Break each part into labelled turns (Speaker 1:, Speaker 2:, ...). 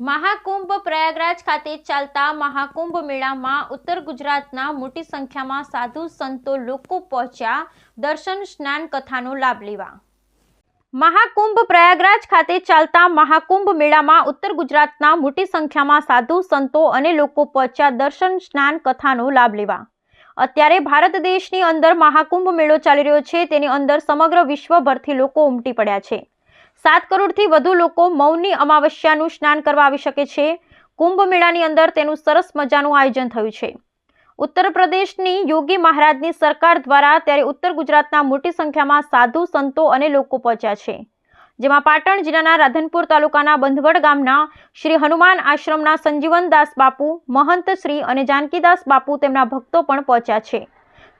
Speaker 1: મહાકુંભ પ્રયાગરાજ ખાતે ચાલતા મહાકુંભ મેળામાં ઉત્તર ગુજરાતના મોટી સંખ્યામાં સાધુ સંતો લોકો પહોંચ્યા દર્શન સ્નાન કથાનો લાભ લેવા. મહાકુંભ પ્રયાગરાજ ખાતે ચાલતા મહાકુંભ મેળામાં ઉત્તર ગુજરાતના મોટી સંખ્યામાં સાધુ સંતો અને લોકો પહોંચ્યા દર્શન સ્નાન કથાનો લાભ લેવા. અત્યારે ભારત દેશની અંદર મહાકુંભ મેળો ચાલી રહ્યો છે, તેની અંદર સમગ્ર વિશ્વભરથી લોકો ઉમટી પડ્યા છે. સાત કરોડથી વધુ લોકો મૌની અમાવસ્યાનું સ્નાન કરવા આવી શકે છે. કુંભ મેળાની અંદર તેનું સરસ મજાનું આયોજન થયું છે. ઉત્તર પ્રદેશની યોગી મહારાજની સરકાર દ્વારા ત્યારે ઉત્તર ગુજરાતના મોટી સંખ્યામાં સાધુ સંતો અને લોકો પહોંચ્યા છે. જેમાં પાટણ જિલ્લાના રાધનપુર તાલુકાના બંધવડ ગામના શ્રી હનુમાન આશ્રમના સંજીવનદાસ બાપુ, મહંત શ્રી અને જાનકીદાસ બાપુ તેમના ભક્તો પણ પહોંચ્યા છે.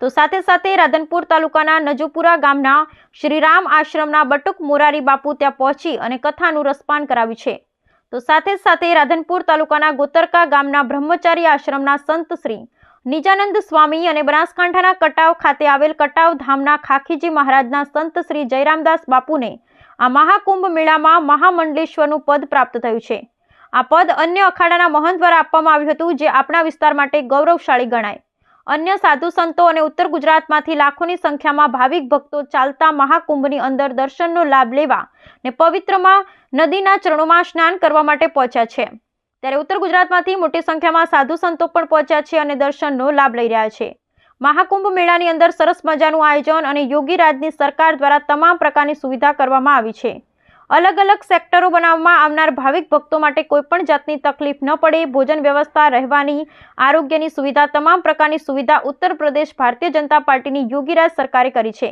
Speaker 1: તો સાથે સાથે રાધનપુર તાલુકાના નજુપુરા ગામના શ્રીરામ આશ્રમના બટુક મોરારી બાપુ ત્યાં પહોંચી અને કથાનું રસપાન કરાવ્યું છે. તો સાથે સાથે રાધનપુર તાલુકાના ગોતરકા ગામના બ્રહ્મચારી આશ્રમના સંત શ્રી નિજાનંદ સ્વામી અને બનાસકાંઠાના કટાવ ખાતે આવેલ કટાવ ધામના ખાખીજી મહારાજના સંત શ્રી જયરામદાસ બાપુને આ મહાકુંભ મેળામાં મહામંડલેશ્વરનું પદ પ્રાપ્ત થયું છે. આ પદ અન્ય અખાડાના મહંત દ્વારા આપવામાં આવ્યું હતું, જે આપણા વિસ્તાર માટે ગૌરવશાળી ગણાય. અન્ય સાધુ સંતો અને ઉત્તર ગુજરાતમાંથી લાખોની સંખ્યામાં ભાવિક ભક્તો ચાલતા મહાકુંભની અંદર દર્શનનો લાભ લેવા ને પવિત્રમાં નદીના ચરણોમાં સ્નાન કરવા માટે પહોંચ્યા છે. ત્યારે ઉત્તર ગુજરાતમાંથી મોટી સંખ્યામાં સાધુ સંતો પણ પહોંચ્યા છે અને દર્શનનો લાભ લઈ રહ્યા છે. મહાકુંભ મેળાની અંદર સરસ મજાનું આયોજન અને યોગી રાજની સરકાર દ્વારા તમામ પ્રકારની સુવિધા કરવામાં આવી છે. અલગ અલગ સેક્ટરો બનાવવામાં આવનાર ભાવિક ભક્તો માટે કોઈપણ જાતની તકલીફ ન પડે, ભોજન વ્યવસ્થા, રહેવાની, આરોગ્યની સુવિધા, તમામ પ્રકારની સુવિધા ઉત્તર પ્રદેશ ભારતીય જનતા પાર્ટીની યોગીરાજ સરકારે કરી છે.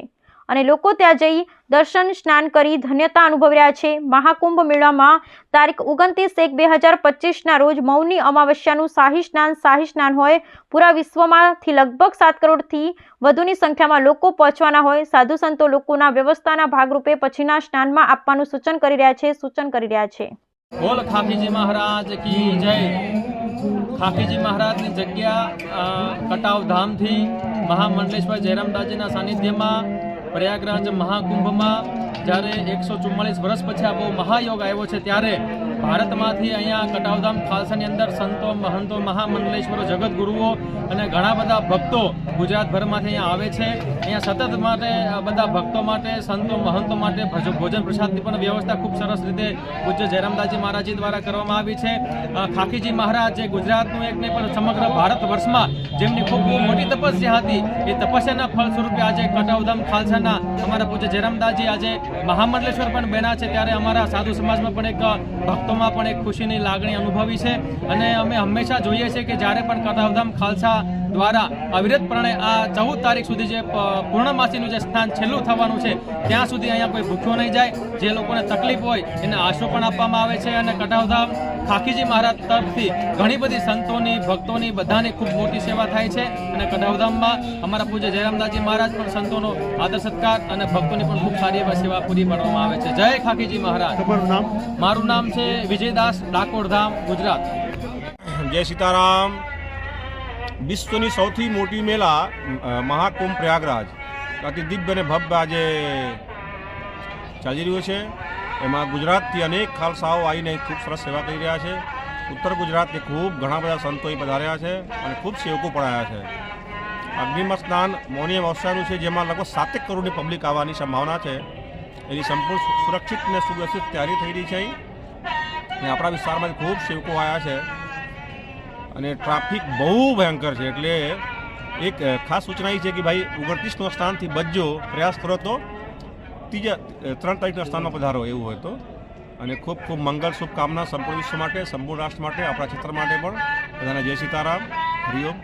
Speaker 1: અને લોકો ત્યાં જઈ દર્શન, સ્નાન કરી ધન્યતા અનુભવી રહ્યા છે. મહાકુંભ મેળામાં તારીખ ઓગણત્રીસ એક બે હજાર પચીસના રોજ મૌની અમાવસ્યાનું શાહી સ્નાન શાહી સ્નાન હોય. પૂરા વિશ્વમાંથી લગભગ સાત કરોડથી વધુની સંખ્યામાં લોકો પહોંચવાના હોય. સાધુ સંતો લોકોના વ્યવસ્થાના ભાગરૂપે પછીના સ્નાનમાં આપવાનું સૂચન કરી રહ્યા છે, સૂચન કરી રહ્યા છે.
Speaker 2: બોલ ખાખીજી મહારાજ કી જય. ખાખીજી મહારાજની જગ્યા કટાવ ધામથી મહામંડલેશ્વર જયરામદાસજીના સાનિધ્યમાં પ્રયાગરાજ મહાકુંભમાં જ્યારે એકસો ચુમ્માલીસ વર્ષ પછી આ બહુ મહાયોગ આવ્યો છે, ત્યારે ભારતમાંથી અહીંયા કટાવધામ ખાલસાની અંદર સંતો, મહંતો, મહામંડલેશ્વરો જગતગુરુઓ અને ઘણા બધા ભક્તો ગુજરાતભરમાંથી અહીંયા આવે છે. અહીંયા સતત માટે બધા ભક્તો માટે, સંતો, મહંતો માટે ભજ- ભોજન પ્રસાદની પણ વ્યવસ્થા ખૂબ સરસ રીતે પૂજ્ય જયરામદાસજી મહારાજજી દ્વારા કરવામાં આવી છે. ખાખીજી મહારાજ જે ગુજરાતનું એક નહીં, પણ સમગ્ર ભારત વર્ષમાં જેમની ખૂબ મોટી તપસ્યા હતી, એ તપસ્યાના ફળ સ્વરૂપે આજે કટાવધામ ખાલસાના અમારા પૂજ્ય જયરામદાસજી આજે મહામંડલેશ્વર પણ બન્યા છે ત્યારે અમારા સાધુ સમાજમાં પણ એક ભક્તોમાં પણ એક ખુશીની લાગણી અનુભવી છે. અને અમે હંમેશા જોઈએ છીએ કે જ્યારે પણ કટાવધામ ખાલસા દ્વારા અવિરતપણે આ ચૌદ તારીખ સુધી જે પૂર્ણમાસીનું જે સ્થાન છેલ્લું થવાનું છે ત્યાં સુધી અહીંયા કોઈ ભૂખ્યો નહીં જાય. જે લોકોને તકલીફ હોય એને આશરો પણ આપવામાં આવે છે અને કટાવધામ ખાખીજી મહારાજ તરફથી ઘણી બધી સંતોની ભક્તોની બધાની ખૂબ મોટી સેવા થાય છે. અને કટાવધામમાં અમારા પૂજ્ય જયરામદાસજી મહારાજ પણ સંતોનો આદર સત્કાર અને ભક્તોની પણ ખૂબ સારી એવા સેવા પૂરી પાડવામાં આવે છે. જય ખાખીજી મહારાજ. મારું નામ છે વિજયદાસ ડાકોરધામ ગુજરાત.
Speaker 3: જય સીતારામ. વિશ્વની સૌથી મોટી મેળા મહાકુંભ પ્રયાગરાજ. અતિ દિવ્ય અને ભવ્ય આજે ચાલી રહ્યો છે. એમાં ગુજરાતથી અનેક ખાલસાઓ આવીને ખૂબ સરસ સેવા કરી રહ્યા છે. ઉત્તર ગુજરાતથી ખૂબ ઘણા બધા સંતોએ પધાર્યા છે અને ખૂબ સેવકો પણ આવ્યા છે. અગ્નિમાં સ્નાન મૌની અવસરનું છે, જેમાં લગભગ સાતેક કરોડની પબ્લિક આવવાની સંભાવના છે. એની સંપૂર્ણ સુરક્ષિત અને સુવ્યવસ્થિત તૈયારી થઈ રહી છે અને આપણા વિસ્તારમાં ખૂબ સેવકો આવ્યા છે. અને ટ્રાફિક બહુ ભયંકર છે એટલે એક ખાસ સૂચના એ છે કે ભાઈ ઓગણત્રીસનો સ્થાનથી બચજો, પ્રયાસ કરો તો. ત્રીજા ત્રણ તારીખના સ્થાનમાં પધારો એવું હોય તો. અને ખૂબ ખૂબ મંગલ શુભકામના સંપૂર્ણ વિશ્વ માટે, સંપૂર્ણ રાષ્ટ્ર માટે, આપણા ક્ષેત્ર માટે પણ. બધાને જય સીતારામ. હરિઓમ.